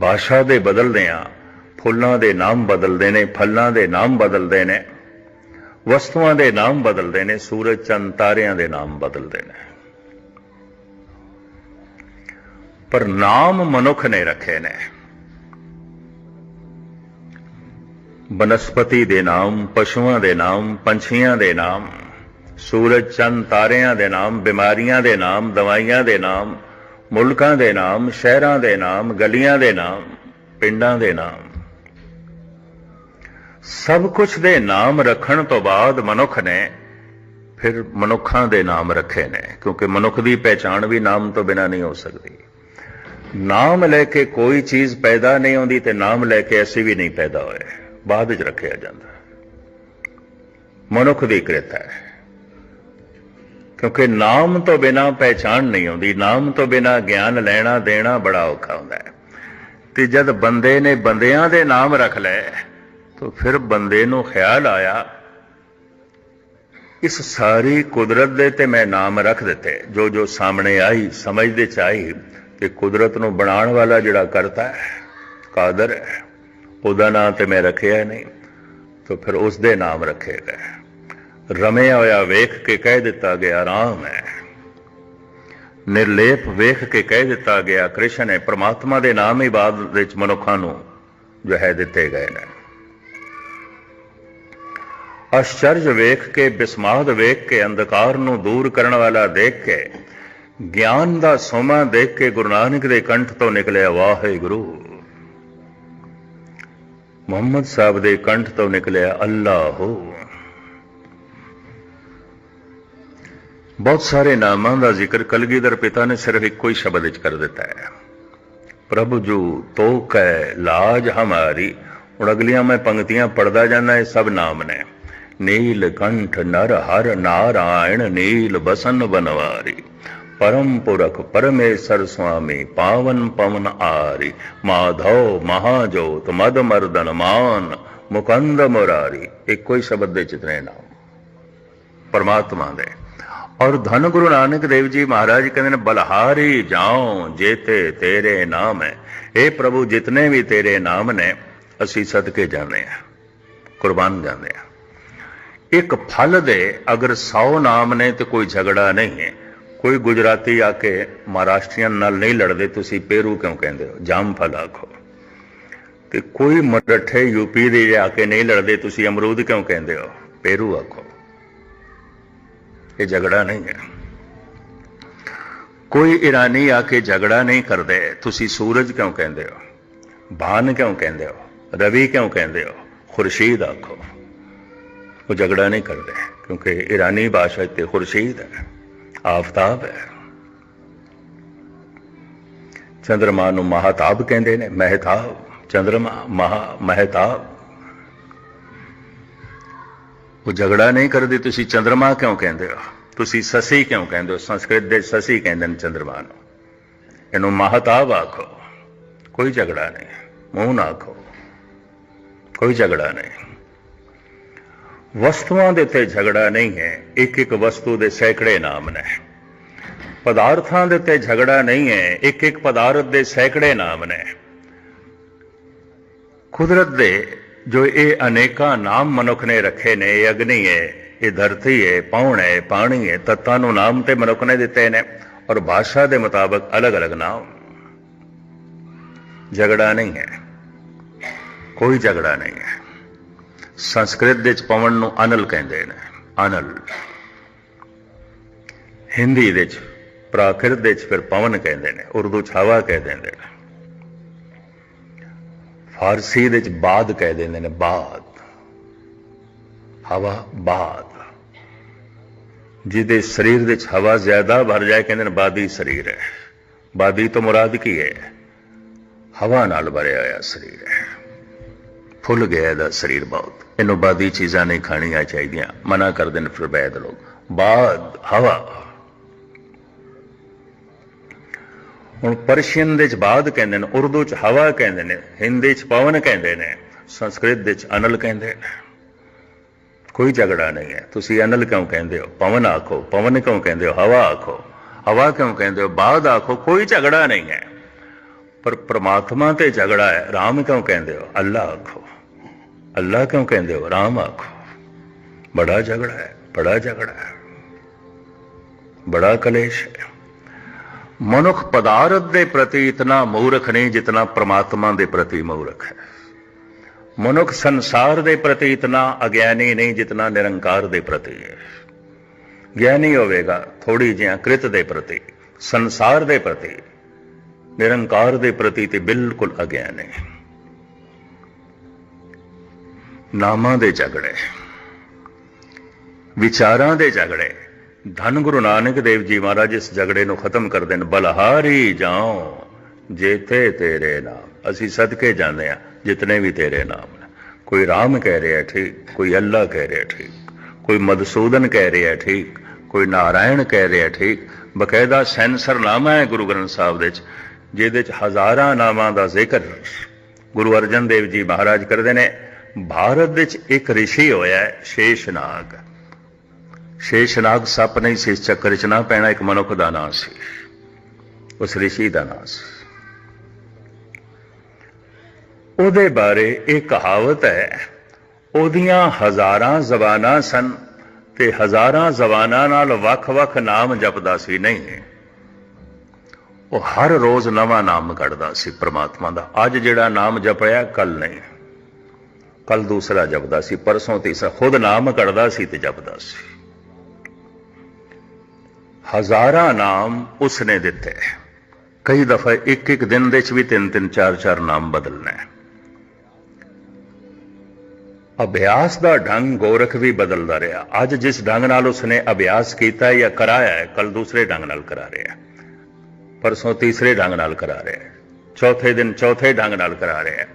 ਭਾਸ਼ਾ ਦੇ ਬਦਲਦੇ ਆ ਫੁੱਲਾਂ ਦੇ ਨਾਮ ਬਦਲਦੇ ਨੇ, ਫਲਾਂ ਦੇ ਨਾਮ ਬਦਲਦੇ ਨੇ, ਵਸਤੂਆਂ ਦੇ ਨਾਮ ਬਦਲਦੇ ਨੇ, ਸੂਰਜ, ਚੰਦ, ਤਾਰਿਆਂ ਦੇ ਨਾਮ ਬਦਲਦੇ ਨੇ। ਪਰ ਨਾਮ ਮਨੁੱਖ ਨੇ ਰੱਖੇ ਨੇ। ਬਨਸਪਤੀ ਦੇ ਨਾਮ, ਪਸ਼ੂਆਂ ਦੇ ਨਾਮ, ਪੰਛੀਆਂ ਦੇ ਨਾਮ, ਸੂਰਜ, ਚੰਦ, ਤਾਰਿਆਂ ਦੇ ਨਾਮ, ਬਿਮਾਰੀਆਂ ਦੇ ਨਾਮ, ਦਵਾਈਆਂ ਦੇ ਨਾਮ, ਮੁਲਕਾਂ ਦੇ ਨਾਮ, ਸ਼ਹਿਰਾਂ ਦੇ ਨਾਮ, ਗਲੀਆਂ ਦੇ ਨਾਮ, ਪਿੰਡਾਂ ਦੇ ਨਾਮ। ਸਭ ਕੁਝ ਦੇ ਨਾਮ ਰੱਖਣ ਤੋਂ ਬਾਅਦ ਮਨੁੱਖ ਨੇ ਫਿਰ ਮਨੁੱਖਾਂ ਦੇ ਨਾਮ ਰੱਖੇ ਨੇ, ਕਿਉਂਕਿ ਮਨੁੱਖ ਦੀ ਪਹਿਚਾਣ ਵੀ ਨਾਮ ਤੋਂ ਬਿਨਾ ਨਹੀਂ ਹੋ ਸਕਦੀ। ਨਾਮ ਲੈ ਕੇ ਕੋਈ ਚੀਜ਼ ਪੈਦਾ ਨਹੀਂ ਹੁੰਦੀ ਤੇ ਨਾਮ ਲੈ ਕੇ ਅਸੀਂ ਵੀ ਨਹੀਂ ਪੈਦਾ ਹੋਏ, ਬਾਅਦ ਵਿੱਚ ਰੱਖਿਆ ਜਾਂਦਾ। ਮਨੁੱਖ ਦੀ ਕਿਰਤ ਹੈ, ਕਿਉਂਕਿ ਨਾਮ ਤੋਂ ਬਿਨਾ ਪਹਿਚਾਣ ਨਹੀਂ ਆਉਂਦੀ ਨਾਮ ਤੋਂ ਬਿਨਾ ਗਿਆਨ ਲੈਣਾ ਦੇਣਾ ਬੜਾ ਔਖਾ ਹੁੰਦਾ ਹੈ। ਤੇ ਜਦ ਬੰਦੇ ਨੇ ਬੰਦਿਆਂ ਦੇ ਨਾਮ ਰੱਖ ਲਏ ਤਾਂ ਫਿਰ ਬੰਦੇ ਨੂੰ ਖਿਆਲ ਆਇਆ, ਇਸ ਸਾਰੀ ਕੁਦਰਤ ਦੇ ਤੇ ਮੈਂ ਨਾਮ ਰੱਖ ਦਿੱਤੇ। ਜੋ ਜੋ ਸਾਹਮਣੇ ਆਈ, ਸਮਝ ਦੇ ਚ ਆਈ ਕਿ ਕੁਦਰਤ ਨੂੰ ਬਣਾਉਣ ਵਾਲਾ ਜਿਹੜਾ ਕਰਤਾ ਹੈ, ਕਾਦਰ ਹੈ, ਉਹਦਾ ਨਾਮ ਤੇ ਮੈਂ ਰੱਖਿਆ ਨਹੀਂ, ਤਾਂ ਫਿਰ ਉਸ ਦੇ ਨਾਮ ਰੱਖੇ ਗਏ। ਰਮਿਆ ਹੋਇਆ ਵੇਖ ਕੇ ਕਹਿ ਦਿੱਤਾ ਗਿਆ, ਰਾਮ ਹੈ। ਨਿਰਲੇਪ ਵੇਖ ਕੇ ਕਹਿ ਦਿੱਤਾ ਗਿਆ, ਕ੍ਰਿਸ਼ਨ ਹੈ, ਪ੍ਰਮਾਤਮਾ ਦੇ ਨਾਮ ਹੀ ਬਾਅਦ ਵਿੱਚ ਮਨੁੱਖਾਂ ਨੂੰ ਜੋ ਹੈ ਦਿੱਤੇ ਗਏ ਨੇ। ਅਸ਼ਚਰਜ ਵੇਖ ਕੇ ਬਿਸਮਾਦ ਵੇਖ ਕੇ, ਅੰਧਕਾਰ ਨੂੰ ਦੂਰ ਕਰਨ ਵਾਲਾ ਦੇਖ ਕੇ, ਗਿਆਨ ਦਾ ਸੋਮਾ ਦੇਖ ਕੇ ਗੁਰੂ ਨਾਨਕ ਦੇ ਕੰਠ ਤੋਂ ਨਿਕਲਿਆ ਵਾਹਿਗੁਰੂ। ਮੁਹੰਮਦ ਸਾਹਿਬ ਦੇ ਕੰਠ ਤੋਂ ਨਿਕਲਿਆ ਅੱਲਾਹੋ। ਬਹੁਤ ਸਾਰੇ ਨਾਮਾਂ ਦਾ ਜ਼ਿਕਰ ਕਲਗੀਧਰ ਪਿਤਾ ਨੇ ਸਿਰਫ ਇੱਕੋ ਹੀ ਸ਼ਬਦ ਵਿੱਚ ਕਰ ਦਿੱਤਾ ਹੈ। ਪ੍ਰਭੂ ਜੂ ਤੋ ਕੈ ਲਾਜ ਹਮਾਰੀ। ਹੁਣ ਅਗਲੀਆਂ ਮੈਂ ਪੰਕਤੀਆਂ ਪੜਦਾ ਜਾਂਦਾ, ਇਹ ਸਭ ਨਾਮ ਨੇ। ਨੀਲ ਕੰਠ ਨਰ ਹਰ ਨਾਰਾਇਣ ਨੀਲ ਬਸਨ ਬਨਵਾਰੀ ਪਰਮ ਪੁਰਖ ਪਰਮੇਸ਼ਰ ਸੁਆਮੀ ਪਾਵਨ ਪਵਨ ਆਰੀ ਮਾਧਵ ਮਹਾਜੋਤ ਮਦ ਮਰਦਨ ਮੁਕੰਦ ਮੁਰਾਰੀ ਇੱਕੋ ਹੀ ਸ਼ਬਦ ਦੇ ਚਿਤਨੇ ਨਾਮ ਪਰਮਾਤਮਾ ਦੇ ਔਰ ਧੰਨ ਗੁਰੂ ਨਾਨਕ ਦੇਵ ਜੀ ਮਹਾਰਾਜ ਕਹਿੰਦੇ ਨੇ ਬਲਹਾਰੀ ਜਾਉ ਜੇਤੇ ਤੇਰੇ ਨਾਮ ਹੈ ਇਹ ਪ੍ਰਭੂ ਜਿਤਨੇ ਵੀ ਤੇਰੇ ਨਾਮ ਨੇ ਅਸੀਂ ਸਦਕੇ ਜਾਂਦੇ ਆ ਕੁਰਬਾਨ ਜਾਂਦੇ ਆ ਇੱਕ ਫਲ ਦੇ ਅਗਰ 100 ਨਾਮ ਨੇ ਤੇ ਕੋਈ ਝਗੜਾ ਨਹੀਂ ਹੈ। ਕੋਈ ਗੁਜਰਾਤੀ ਆ ਕੇ ਮਹਾਰਾਸ਼ਟਰੀਅਨ ਨਾਲ ਨਹੀਂ ਲੜਦੇ, ਤੁਸੀਂ ਪੇਰੂ ਕਿਉਂ ਕਹਿੰਦੇ ਹੋ? ਜਾਮ ਫਲ ਆਖੋ। ਤੇ ਕੋਈ ਮਰਠੇ ਯੂਪੀ ਦੇ ਆ ਕੇ ਨਹੀਂ ਲੜਦੇ, ਤੁਸੀਂ ਅਮਰੂਦ ਕਿਉਂ ਕਹਿੰਦੇ ਹੋ? ਪੇਰੂ ਆਖੋ। ਇਹ ਝਗੜਾ ਨਹੀਂ ਹੈ। ਕੋਈ ਈਰਾਨੀ ਆ ਕੇ ਝਗੜਾ ਨਹੀਂ ਕਰਦੇ, ਤੁਸੀਂ ਸੂਰਜ ਕਿਉਂ ਕਹਿੰਦੇ ਹੋ? ਬਾਨ ਕਿਉਂ ਕਹਿੰਦੇ ਹੋ? ਰਵੀ ਕਿਉਂ ਕਹਿੰਦੇ ਹੋ? ਖੁਰਸ਼ੀਦ ਆਖੋ। ਉਹ ਝਗੜਾ ਨਹੀਂ ਕਰਦੇ, ਕਿਉਂਕਿ ਈਰਾਨੀ ਭਾਸ਼ਾ ਤੇ ਖੁਰਸ਼ੀਦ ਹੈ, ਆਫਤਾਬ ਹੈ। ਚੰਦਰਮਾ ਨੂੰ ਮਹਾਤਾਬ ਕਹਿੰਦੇ ਨੇ, ਮਹਿਤਾਬ, ਚੰਦਰਮਾ ਮਹਾ, ਮਹਿਤਾਬ। ਉਹ ਝਗੜਾ ਨਹੀਂ ਕਰਦੇ, ਤੁਸੀਂ ਚੰਦਰਮਾ ਕਿਉਂ ਕਹਿੰਦੇ ਹੋ? ਤੁਸੀਂ ਸਸੀ ਕਿਉਂ ਕਹਿੰਦੇ ਹੋ? ਸੰਸਕ੍ਰਿਤ ਦੇ ਸਸੀ ਕਹਿੰਦੇ ਨੇ ਚੰਦਰਮਾ ਨੂੰ। ਇਹਨੂੰ ਮਹਤਾਬ ਆਖੋ। ਕੋਈ ਝਗੜਾ ਨਹੀਂ, ਮੂੰਹ ਨਾ ਆਖੋ। ਕੋਈ ਝਗੜਾ ਨਹੀਂ। ਵਸਤੂਆਂ ਦੇ ਉੱਤੇ ਝਗੜਾ ਨਹੀਂ ਹੈ। ਇੱਕ ਇੱਕ ਵਸਤੂ ਦੇ ਸੈਂਕੜੇ ਨਾਮ ਨੇ। ਪਦਾਰਥਾਂ ਦੇ ਉੱਤੇ ਝਗੜਾ ਨਹੀਂ ਹੈ। ਇੱਕ ਇੱਕ ਪਦਾਰਥ ਦੇ ਸੈਂਕੜੇ ਨਾਮ ਨੇ। ਕੁਦਰਤ ਦੇ ਜੋ ਇਹ ਅਨੇਕਾਂ ਨਾਮ ਮਨੁੱਖ ਨੇ ਰੱਖੇ ਨੇ, ਇਹ ਅਗਨੀ ਹੈ, ਇਹ ਧਰਤੀ ਹੈ, ਪੌਣ ਹੈ, ਪਾਣੀ ਹੈ, ਤੱਤਾਂ ਨੂੰ ਨਾਮ ਤੇ ਮਨੁੱਖ ਨੇ ਦਿੱਤੇ ਨੇ ਔਰ ਭਾਸ਼ਾ ਦੇ ਮੁਤਾਬਕ ਅਲੱਗ-ਅਲੱਗ ਨਾਮ। ਝਗੜਾ ਨਹੀਂ ਹੈ। ਕੋਈ ਝਗੜਾ ਨਹੀਂ ਹੈ। ਸੰਸਕ੍ਰਿਤ ਦੇ ਚ ਪਵਨ ਨੂੰ ਅਨਲ ਕਹਿੰਦੇ ਨੇ, ਅਨਲ। ਹਿੰਦੀ ਦੇ ਚ ਪ੍ਰਾਕ੍ਰਿਤ ਦੇ ਚ ਫਿਰ ਪਵਨ ਕਹਿੰਦੇ ਨੇ, ਉਰਦੂ ਚ ਹਵਾ ਕਹਿ ਦਿੰਦੇ ਨੇ। ਫਾਰਸੀ ਦੇ ਚ ਬਾਦ ਕਹਿ ਦਿੰਦੇ ਨੇ, ਬਾਦ। ਹਵਾ, ਬਾਦ। ਜਿਹਦੇ ਸਰੀਰ ਵਿੱਚ ਹਵਾ ਜ਼ਿਆਦਾ ਭਰ ਜਾਏ, ਕਹਿੰਦੇ ਨੇ ਬਾਦੀ ਸਰੀਰ ਹੈ। ਬਾਦੀ ਤੋਂ ਮੁਰਾਦ ਕੀ ਹੈ? ਹਵਾ ਨਾਲ ਭਰਿਆ ਹੋਇਆ ਸਰੀਰ ਹੈ। ਫੁੱਲ ਗਿਆ ਇਹਦਾ ਸਰੀਰ ਬਹੁਤ। ਇਹਨੂੰ ਬਾਦੀ ਚੀਜ਼ਾਂ ਨਹੀਂ ਖਾਣੀਆਂ ਚਾਹੀਦੀਆਂ। ਮਨਾ ਕਰਦੇ ਨੇ ਫਿਰ ਬੈਦ ਲੋਕ। ਬਾਦ, ਹਵਾ। ਹੁਣ ਪਰਸ਼ੀਅਨ ਦੇ ਚ ਬਾਦ ਕਹਿੰਦੇ ਨੇ, ਉਰਦੂ ਚ ਹਵਾ ਕਹਿੰਦੇ ਨੇ, ਹਿੰਦੀ ਚ ਪਵਨ ਕਹਿੰਦੇ ਨੇ, ਸੰਸਕ੍ਰਿਤ ਦੇ ਚ ਅਨਲ ਕਹਿੰਦੇ ਨੇ। ਕੋਈ ਝਗੜਾ ਨਹੀਂ ਹੈ। ਤੁਸੀਂ ਅਨਲ ਕਿਉਂ ਕਹਿੰਦੇ ਹੋ? ਪਵਨ ਆਖੋ, ਪਵਨ ਕਿਉਂ ਕਹਿੰਦੇ ਹੋ? ਹਵਾ ਆਖੋ। ਹਵਾ ਕਿਉਂ ਕਹਿੰਦੇ ਹੋ? ਬਾਦ ਆਖੋ, ਕੋਈ ਝਗੜਾ ਨਹੀਂ ਹੈ। ਪਰ ਪ੍ਰਮਾਤਮਾ ਤੇ ਝਗੜਾ ਹੈ। ਰਾਮ ਕਿਉਂ ਕਹਿੰਦੇ ਹੋ? ਅੱਲਾ ਆਖੋ। ਅੱਲਾ ਕਿਉਂ ਕਹਿੰਦੇ ਹੋ? ਰਾਮ ਆਖੋ। ਬੜਾ ਝਗੜਾ ਹੈ, ਬੜਾ ਝਗੜਾ ਹੈ। ਬੜਾ ਕਲੇਸ਼ ਹੈ। ਮਨੁੱਖ ਪਦਾਰਥ ਦੇ ਪ੍ਰਤੀ ਇਤਨਾ ਮੂਰਖ ਨਹੀਂ ਜਿਤਨਾ ਪ੍ਰਮਾਤਮਾ ਦੇ ਪ੍ਰਤੀ ਮੂਰਖ ਹੈ। ਮਨੁੱਖ ਸੰਸਾਰ ਦੇ ਪ੍ਰਤੀ ਇਤਨਾ ਅਗਿਆਨੀ ਨਹੀਂ ਜਿਤਨਾ ਨਿਰੰਕਾਰ ਦੇ ਪ੍ਰਤੀ ਹੈ। ਗਿਆਨੀ ਹੋਵੇਗਾ ਥੋੜੀ ਜਿਹਾ ਕ੍ਰਿਤ ਦੇ ਪ੍ਰਤੀ, ਸੰਸਾਰ ਦੇ ਪ੍ਰਤੀ। ਨਿਰੰਕਾਰ ਦੇ ਪ੍ਰਤੀ ਤੇ ਬਿਲਕੁਲ ਅਗਿਆਨ ਹੈ। ਨਾਮਾਂ ਦੇ ਝਗੜੇ ਵਿਚਾਰਾਂ ਦੇ ਝਗੜੇ ਧੰਨ ਗੁਰੂ ਨਾਨਕ ਦੇਵ ਜੀ ਮਹਾਰਾਜ, ਇਸ ਝਗੜੇ ਨੂੰ ਖਤਮ ਕਰ ਦੇਣ। ਬਲਹਾਰੀ ਜਾਓ ਜੇਤੇ ਤੇਰੇ ਨਾਮ। ਅਸੀਂ ਸਦਕੇ ਜਾਂਦੇ ਆ ਜਿਤਨੇ ਵੀ ਤੇਰੇ ਨਾਮ ਨੇ। ਕੋਈ ਰਾਮ ਕਹਿ ਰਿਹਾ ਠੀਕ, ਕੋਈ ਅੱਲਾ ਕਹਿ ਰਿਹਾ ਠੀਕ, ਕੋਈ ਮਦਸੂਦਨ ਕਹਿ ਰਿਹਾ ਠੀਕ, ਕੋਈ ਨਾਰਾਇਣ ਕਹਿ ਰਿਹਾ ਠੀਕ। ਬਕਾਇਦਾ ਸੈਂਸਰ ਨਾਮਾ ਹੈ ਗੁਰੂ ਗ੍ਰੰਥ ਸਾਹਿਬ ਦੇ ਵਿੱਚ, ਜਿਹਦੇ ਚ ਹਜ਼ਾਰਾਂ ਨਾਮਾਂ ਦਾ ਜ਼ਿਕਰ ਗੁਰੂ ਅਰਜਨ ਦੇਵ ਜੀ ਮਹਾਰਾਜ ਕਰਦੇ ਨੇ। ਭਾਰਤ ਵਿੱਚ ਇੱਕ ਰਿਸ਼ੀ ਹੋਇਆ ਸ਼ੇਸ਼ਨਾਗ। ਸ਼ੇਸ਼ਨਾਗ ਸੱਪ ਨਹੀਂ ਸੀ, ਇਸ ਚੱਕਰ ਚ ਨਾ ਪੈਣਾ, ਇੱਕ ਮਨੁੱਖ ਦਾ ਨਾਂ ਸੀ। ਉਸ ਰਿਸ਼ੀ ਦਾ ਨਾਂ ਸੀ। ਉਹਦੇ ਬਾਰੇ ਇਹ ਕਹਾਵਤ ਹੈ, ਉਹਦੀਆਂ ਹਜ਼ਾਰਾਂ ਜ਼ਬਾਨਾਂ ਸਨ ਤੇ ਹਜ਼ਾਰਾਂ ਜ਼ਬਾਨਾਂ ਨਾਲ ਵੱਖ-ਵੱਖ ਨਾਮ ਜਪਦਾ ਸੀ, ਨਹੀਂ। ਉਹ ਹਰ ਰੋਜ਼ ਨਵਾਂ ਨਾਮ ਕੱਢਦਾ ਸੀ, ਪ੍ਰਮਾਤਮਾ ਦਾ। ਅੱਜ ਜਿਹੜਾ ਨਾਮ ਜਪਿਆ ਕੱਲ ਨਹੀਂ। ਕੱਲ ਦੂਸਰਾ ਜਪਦਾ ਸੀ, ਪਰਸੋਂ ਤੀਸਰਾ, ਖੁਦ ਨਾਮ ਕੱਢਦਾ ਸੀ ਤੇ ਜਪਦਾ ਸੀ। ਹਜ਼ਾਰਾਂ ਨਾਮ ਉਸਨੇ ਦਿੱਤੇ। ਕਈ ਦਫਾ ਇੱਕ ਇੱਕ ਦਿਨ ਦੇ ਵਿੱਚ ਵੀ ਤਿੰਨ ਤਿੰਨ ਚਾਰ ਚਾਰ ਨਾਮ ਬਦਲਣਾ। ਅਭਿਆਸ ਦਾ ਢੰਗ ਗੋਰਖ ਵੀ ਬਦਲਦਾ ਰਿਹਾ। ਅੱਜ ਜਿਸ ਢੰਗ ਨਾਲ ਉਸਨੇ ਅਭਿਆਸ ਕੀਤਾ ਜਾਂ ਕਰਾਇਆ ਹੈ, ਕੱਲ ਦੂਸਰੇ ਢੰਗ ਨਾਲ ਕਰਾ ਰਿਹਾ ਪਰਸੋਂ ਤੀਸਰੇ ਢੰਗ ਨਾਲ ਕਰਾ ਰਿਹਾ ਚੌਥੇ ਦਿਨ ਚੌਥੇ ਢੰਗ ਨਾਲ ਕਰਾ ਰਿਹਾ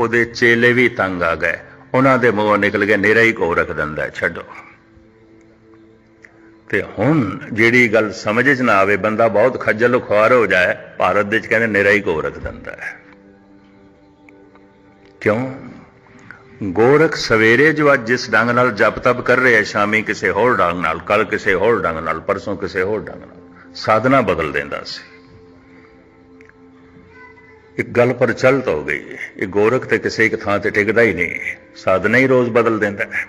ਉਹਦੇ ਚੇਲੇ ਵੀ ਤੰਗ ਆ ਗਏ। ਉਹਨਾਂ ਦੇ ਮੂੰਹੋਂ ਨਿਕਲ ਗਿਆ ਨੇਰਾ ਹੀ ਕੋ ਰੱਖ ਦਿੰਦਾ ਛੱਡੋ। ਤੇ ਹੁਣ ਜਿਹੜੀ ਗੱਲ ਸਮਝ 'ਚ ਨਾ ਆਵੇ, ਬੰਦਾ ਬਹੁਤ ਖੱਜਲ ਖੁਆਰ ਹੋ ਜਾਏ, ਭਾਰਤ ਦੇ ਵਿੱਚ ਕਹਿੰਦੇ ਨੇਰਾ ਹੀ ਕੋ ਰੱਖ ਦਿੰਦਾ ਹੈ। ਕਿਉਂ? ਗੋਰਖ ਸਵੇਰੇ ਜੋ ਅੱਜ ਜਿਸ ਢੰਗ ਨਾਲ ਜਪ ਤਪ ਕਰ ਰਿਹਾ ਸ਼ਾਮੀ ਕਿਸੇ ਹੋਰ ਢੰਗ ਨਾਲ ਕੱਲ ਕਿਸੇ ਹੋਰ ਢੰਗ ਨਾਲ, ਪਰਸੋਂ ਕਿਸੇ ਹੋਰ ਢੰਗ ਨਾਲ, ਸਾਧਨਾ ਬਦਲ ਦਿੰਦਾ ਸੀ। ਇੱਕ ਗੱਲ ਪਰ ਚਲਤ ਹੋ ਗਈ। ਇਹ ਗੋਰਖ ਤੇ ਕਿਸੇ ਇੱਕ ਥਾਂ ਤੇ ਟਿਕਦਾ ਹੀ ਨਹੀਂ। ਸਾਧਨਾ ਹੀ ਰੋਜ਼ ਬਦਲ ਦਿੰਦਾ ਹੈ।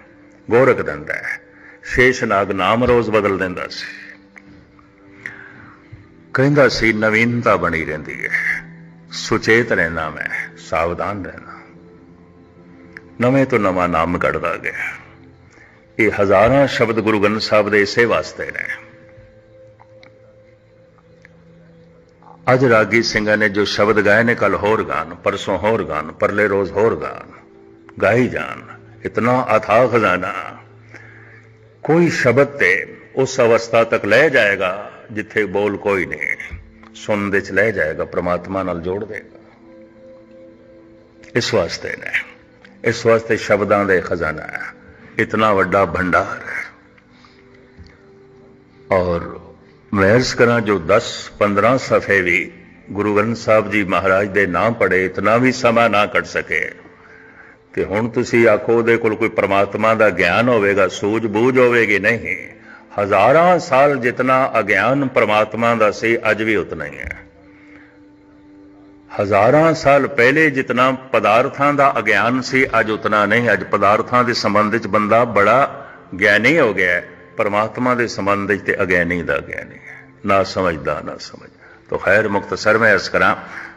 ਗੋਰਖ ਦਿੰਦਾ ਹੈ। ਸ਼ੇਸ਼ਨਾਗ ਨਾਮ ਰੋਜ਼ ਬਦਲ ਦਿੰਦਾ ਸੀ। ਕਹਿੰਦਾ ਸੀ, ਨਵੀਨਤਾ ਬਣੀ ਰਹਿੰਦੀ ਹੈ। ਸੁਚੇਤ ਰਹਿਣਾ ਮੈਂ, ਸਾਵਧਾਨ ਰਹਿਣਾ। ਨਵੇਂ ਤੋਂ ਨਵਾਂ ਨਾਮ ਕੱਢਦਾ ਗਿਆ। ਇਹ ਹਜ਼ਾਰਾਂ ਸ਼ਬਦ ਗੁਰੂ ਗ੍ਰੰਥ ਸਾਹਿਬ ਦੇ ਇਸੇ ਵਾਸਤੇ ਨੇ। ਅੱਜ ਰਾਗੀ ਸਿੰਘਾਂ ਨੇ ਜੋ ਸ਼ਬਦ ਗਾਏ ਨੇ ਕੱਲ ਹੋਰ ਗਾਣ, ਪਰਸੋਂ ਹੋਰ ਗਾਣ, ਪਰਲੇ ਰੋਜ਼ ਹੋਰ ਗਾਨ ਗਾਈ ਜਾਣ, ਇਤਨਾ ਅਥਾਹ ਖਜ਼ਾਨਾ ਕੋਈ ਸ਼ਬਦ ਤੇ ਉਸ ਅਵਸਥਾ ਤੱਕ ਲੈ ਜਾਏਗਾ ਜਿੱਥੇ ਬੋਲ ਕੋਈ ਨਹੀਂ, ਸੁਣਨ ਦੇ ਚ ਲੈ ਜਾਏਗਾ, ਪ੍ਰਮਾਤਮਾ ਨਾਲ ਜੋੜ ਦੇਗਾ। ਇਸ ਵਾਸਤੇ ਨੇ, ਇਸ ਵਾਸਤੇ ਸ਼ਬਦਾਂ ਦੇ ਖਜ਼ਾਨਾ ਹੈ, ਇਤਨਾ ਵੱਡਾ ਭੰਡਾਰ ਹੈ। ਔਰ ਮਹਿਜ਼ ਕਰਾਂ ਜੋ 10 15 ਸਫੇ ਵੀ ਗੁਰੂ ਗ੍ਰੰਥ ਸਾਹਿਬ ਜੀ ਮਹਾਰਾਜ ਦੇ ਨਾਮ ਪੜੇ, ਇਤਨਾ ਵੀ ਸਮਾਂ ਨਾ ਕੱਢ ਸਕੇ। ਤੇ ਹੁਣ ਤੁਸੀਂ ਆਖੋ ਉਹਦੇ ਕੋਲ ਕੋਈ ਪਰਮਾਤਮਾ ਦਾ ਗਿਆਨ ਹੋਵੇਗਾ ਸੂਝ ਬੂਝ ਹੋਵੇਗੀ ਨਹੀਂ। ਹਜ਼ਾਰਾਂ ਸਾਲ ਜਿਤਨਾ ਅਗਿਆਨ ਪਰਮਾਤਮਾ ਦਾ ਸੀ, ਅੱਜ ਵੀ ਉਤਨਾ ਹੀ ਹੈ। ਹਜ਼ਾਰਾਂ ਸਾਲ ਪਹਿਲੇ ਜਿਤਨਾ ਪਦਾਰਥਾਂ ਦਾ ਅਗਿਆਨ ਸੀ, ਅੱਜ ਉਤਨਾ ਨਹੀਂ। ਅੱਜ ਪਦਾਰਥਾਂ ਦੇ ਸੰਬੰਧ ਵਿੱਚ ਬੰਦਾ ਬੜਾ ਗਿਆਨੀ ਹੋ ਗਿਆ ਹੈ। ਪਰਮਾਤਮਾ ਦੇ ਸੰਬੰਧ ਵਿੱਚ ਤੇ ਅਗੈਨੀ ਦਾ ਗਿਆਨੀ ਹੈ। ਨਾ ਸਮਝਦਾ, ਨਾ ਸਮਝ ਤੋ ਖੈਰ ਮੁਖਤਸਰ ਮੈਂ ਅਰਜ਼ ਕਰਾਂ,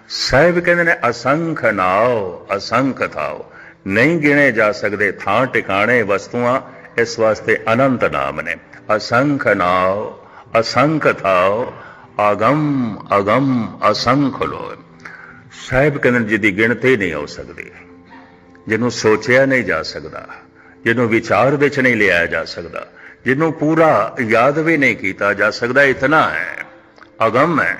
ਸਾਹਿਬ ਕਹਿੰਦੇ ਨੇ, ਅਸੰਖ ਨਾਓ ਅਸੰਖ ਥਾਓ ਨਹੀਂ ਗਿਣੇ ਜਾ ਸਕਦੇ ਥਾਂ ਟਿਕਾਣੇ ਵਸਤੂਆਂ, ਇਸ ਵਾਸਤੇ ਅਨੰਤ ਨਾਮ ਨੇ। ਅਸੰਖ ਨਾਓ ਅਸੰਖ ਥਾਓ ਆਗਮ ਅਗਮ ਅਸੰਖ ਲੋ ਸਾਹਿਬ ਕਹਿੰਦੇ ਨੇ, ਜਿਹਦੀ ਗਿਣਤੀ ਨਹੀਂ ਹੋ ਸਕਦੀ, ਜਿਹਨੂੰ ਸੋਚਿਆ ਨਹੀਂ ਜਾ ਸਕਦਾ, ਜਿਹਨੂੰ ਵਿਚਾਰ ਵਿੱਚ ਨਹੀਂ ਲਿਆਇਆ ਜਾ ਸਕਦਾ ਜਿਹਨੂੰ ਪੂਰਾ ਯਾਦ ਵੀ ਨਹੀਂ ਕੀਤਾ ਜਾ ਸਕਦਾ, ਇਤਨਾ ਹੈ, ਅਗਮ ਹੈ।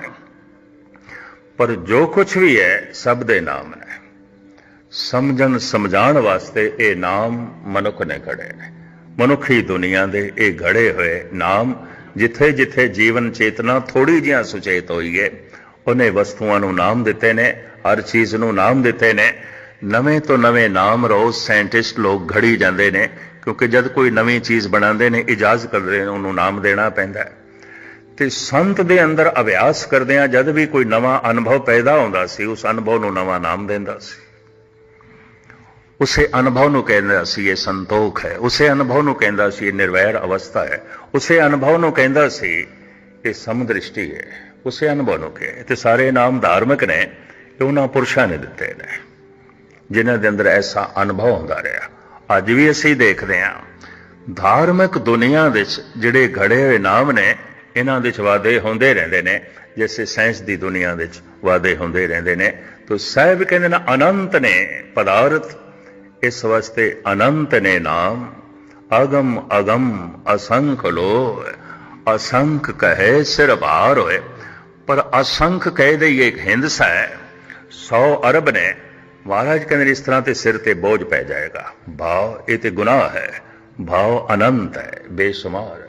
ਪਰ ਜੋ ਕੁਝ ਵੀ ਹੈ, ਸਭ ਦੇ ਨਾਮ ਨੇ। ਸਮਝਣ, ਸਮਝਾਉਣ ਵਾਸਤੇ ਇਹ ਨਾਮ ਮਨੁੱਖ ਨੇ ਘੜੇ ਨੇ। ਮਨੁੱਖੀ ਦੁਨੀਆ ਦੇ ਇਹ ਘੜੇ ਹੋਏ ਨਾਮ, ਜਿੱਥੇ ਜਿੱਥੇ ਜੀਵਨ ਚੇਤਨਾ ਥੋੜੀ ਜਿਹਾ ਸੁਚੇਤ ਹੋਈ ਹੈ, ਉਹਨੇ ਵਸਤੂਆਂ ਨੂੰ ਨਾਮ ਦਿੱਤੇ ਨੇ, ਹਰ ਚੀਜ਼ ਨੂੰ ਨਾਮ ਦਿੱਤੇ ਨੇ। ਨਵੇਂ ਤੋਂ ਨਵੇਂ ਨਾਮ ਰੋਜ਼ ਸਾਇੰਟਿਸਟ ਲੋਕ ਘੜੀ ਜਾਂਦੇ ਨੇ, ਕਿਉਂਕਿ ਜਦ ਕੋਈ ਨਵੀਂ ਚੀਜ਼ ਬਣਾਉਂਦੇ ਨੇ ਇਜਾਜ਼ਤ ਕਰਦੇ ਨੇ, ਉਹਨੂੰ ਨਾਮ ਦੇਣਾ ਪੈਂਦਾ ਹੈ। ਤੇ ਸੰਤ ਦੇ ਅੰਦਰ ਅਭਿਆਸ ਕਰਦੇ ਆ ਜਦ ਵੀ ਕੋਈ ਨਵਾਂ ਅਨੁਭਵ ਪੈਦਾ ਹੁੰਦਾ ਸੀ, ਉਸ ਅਨੁਭਵ ਨੂੰ ਨਵਾਂ ਨਾਮ ਦਿੰਦਾ ਸੀ। ਉਸੇ ਅਨੁਭਵ ਨੂੰ ਕਹਿੰਦਾ ਸੀ, ਇਹ ਸੰਤੋਖ ਹੈ। ਉਸੇ ਅਨੁਭਵ ਨੂੰ ਕਹਿੰਦਾ ਸੀ, ਇਹ ਨਿਰਵੈਰ ਅਵਸਥਾ ਹੈ। ਉਸੇ ਅਨੁਭਵ ਨੂੰ ਕਹਿੰਦਾ ਸੀ, ਇਹ ਸਮਦ੍ਰਿਸ਼ਟੀ ਹੈ। ਉਸੇ ਅਨੁਭਵ ਨੂੰ ਕਹੇ, ਤੇ ਸਾਰੇ ਨਾਮ ਧਾਰਮਿਕ ਨੇ ਇਹ ਉਹਨਾਂ ਪੁਰਸ਼ਾਂ ਨੇ ਦਿੱਤੇ ਨੇ। ਜਿਨ੍ਹਾਂ ਦੇ ਅੰਦਰ ਐਸਾ ਅਨੁਭਵ ਹੁੰਦਾ ਰਿਹਾ। ਅੱਜ ਵੀ ਅਸੀਂ ਦੇਖਦੇ ਹਾਂ, ਧਾਰਮਿਕ ਦੁਨੀਆ ਵਿੱਚ ਜਿਹੜੇ ਘੜੇ ਹੋਏ ਨਾਮ ਨੇ, ਇਹਨਾਂ ਦੇ ਵਾਅਦੇ ਹੁੰਦੇ ਰਹਿੰਦੇ ਨੇ ਜਿਵੇਂ ਸਾਇੰਸ ਦੀ ਦੁਨੀਆ ਵਿੱਚ ਵਾਦੇ ਹੁੰਦੇ ਰਹਿੰਦੇ ਨੇ। ਤੋ ਸਾਹਿਬ ਕਹਿੰਦੇ ਨੇ, ਅਨੰਤ ਨੇ ਪਦਾਰਥ, ਇਸ ਵਾਸਤੇ ਅਨੰਤ ਨੇ ਨਾਮ। ਅਗਮ ਅਗਮ ਅਸੰਖ ਲੋ ਅਸੰਖ ਕਹੇ ਸਿਰ ਭਾਰ ਹੋਏ। ਪਰ ਅਸੰਖ ਕਹਿ ਦੇ ਇੱਕ ਹਿੰਦਸਾ ਹੈ 100 ਅਰਬ ਨੇ ਮਹਾਰਾਜ ਕਹਿੰਦੇ ਇਸ ਤਰ੍ਹਾਂ ਤੇ ਸਿਰ ਤੇ ਬੋਝ ਪੈ ਜਾਏਗਾ। ਭਾਵ ਇਹ ਤੇ ਗੁਨਾਹ ਹੈ। ਭਾਵ ਅਨੰਤ ਹੈ। ਬੇਸ਼ੁਮਾਰ ਹੈ।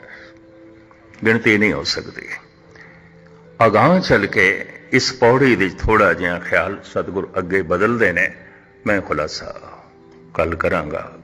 ਗਿਣਤੀ ਨਹੀਂ ਹੋ ਸਕਦੀ। ਅਗਾਹ ਚੱਲ ਕੇ ਇਸ ਪੌੜੀ ਦੇ ਥੋੜਾ ਜਿਹਾ ਖਿਆਲ ਸਤਿਗੁਰ ਅੱਗੇ ਬਦਲਦੇ ਨੇ। ਮੈਂ ਖੁਲਾਸਾ ਕੱਲ ਕਰਾਂਗਾ।